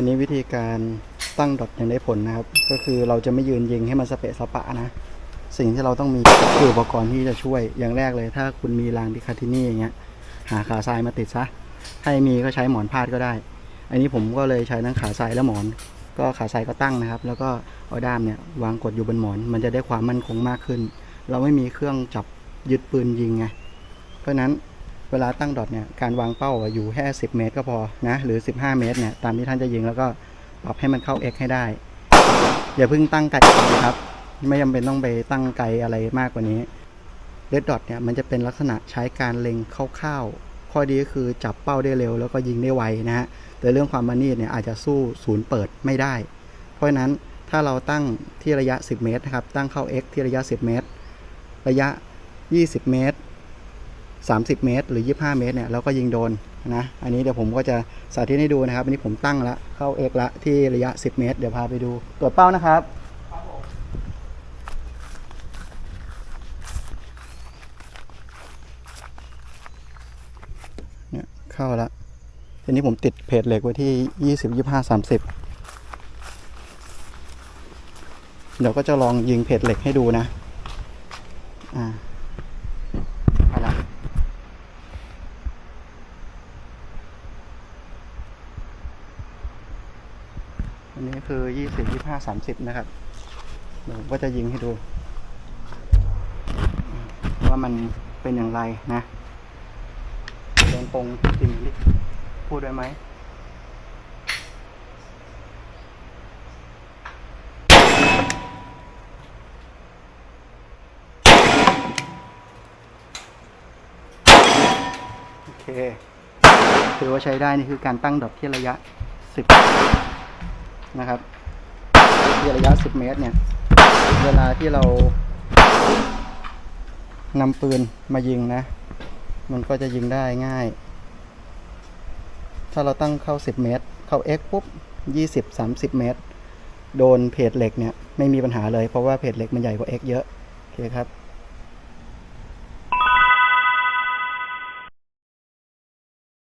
อันนี้วิธีการตั้งดอทอย่างได้ผลนะครับ ก็คือเราจะไม่ยืนยิงให้มันสเปะสปะนะ สิ่งที่เราต้องมีคืออุปกรณ์ที่จะช่วยอย่างแรกเลย ถ้าคุณมีรางดิคาทินี่อย่างเงี้ยหาขาทรายมาติดซะให้มีก็ใช้หมอนพาดก็ได้ อันนี้ผมก็เลยใช้ทั้งขาทรายและหมอน ก็ขาทรายก็ตั้งนะครับ แล้วก็เอาด้ามเนี่ยวางกดอยู่บนหมอน มันจะได้ความมั่นคงมากขึ้น เราไม่มีเครื่องจับยึดปืนยิงไงเพราะฉะนั้น เวลาตั้งดอทเนี่ยการวางเป้าอยู่แค่ 10 เมตรก็พอนะหรือ 15 เมตรเนี่ยตามที่ท่านจะยิงแล้วก็ปรับให้มันเข้า X ให้ได้ อย่าเพิ่งตั้งไกลนะครับ ไม่จำเป็นต้องไปตั้งไกลอะไรมากกว่านี้เ d ดดอทเนี่ยมันจะเป็นลักษณะใช้การเล็งคร่าวๆข้อดีก็คือจับเป้าได้เร็ว แล้วก็ยิงได้ไวนะฮะแต่เรื่องความมานีดเนี่ยอาจจะสู้ศูนย์เปิดไม่ได้ เพราะฉะนั้นถ้าเราตั้งที่ระยะ 10 เมตรนะครับตั้งเข้า X ที่ระยะ 10 เมตร ระยะ 20 เมตร 30 เมตร หรือ 25 เมตรเนี่ยเราก็ยิงโดนนะอันนี้เดี๋ยวผมก็จะสาธิตให้ดูนะครับ อันนี้ผมตั้งละเข้า X ละที่ระยะ 10 เมตร เดี๋ยวพาไปดูตรวจเป้านะครับเนี่ยเข้าละทีนี้ผมติดเพจเหล็กไว้ที่ยี่สิบยี่ห้าสามสิบเดี๋ยวก็จะลองยิงเพจเหล็กให้ดูนะ อ่า อันนี้คือยี่สิบยี่ห้าสามสิบนะครับเดี๋ยวผมก็จะยิงให้ดู ว่ามันเป็นอย่างไรนะเดินตรงจริงพูดได้ไหมโอเคถือว่าใช้ได้นี่คือการตั้งดอกที่ระยะ 10 นะครับที่ระยะ 10 เมตรเนี่ย เวลาที่เรานำปืนมายิงนะ มันก็จะยิงได้ง่าย ถ้าเราตั้งเข้า 10 เมตร เข้า X ปุ๊บ 20 30 เมตร โดนเพจเหล็กเนี่ย ไม่มีปัญหาเลยเพราะว่าเพจเหล็กมันใหญ่กว่า X เยอะ โอเคครับ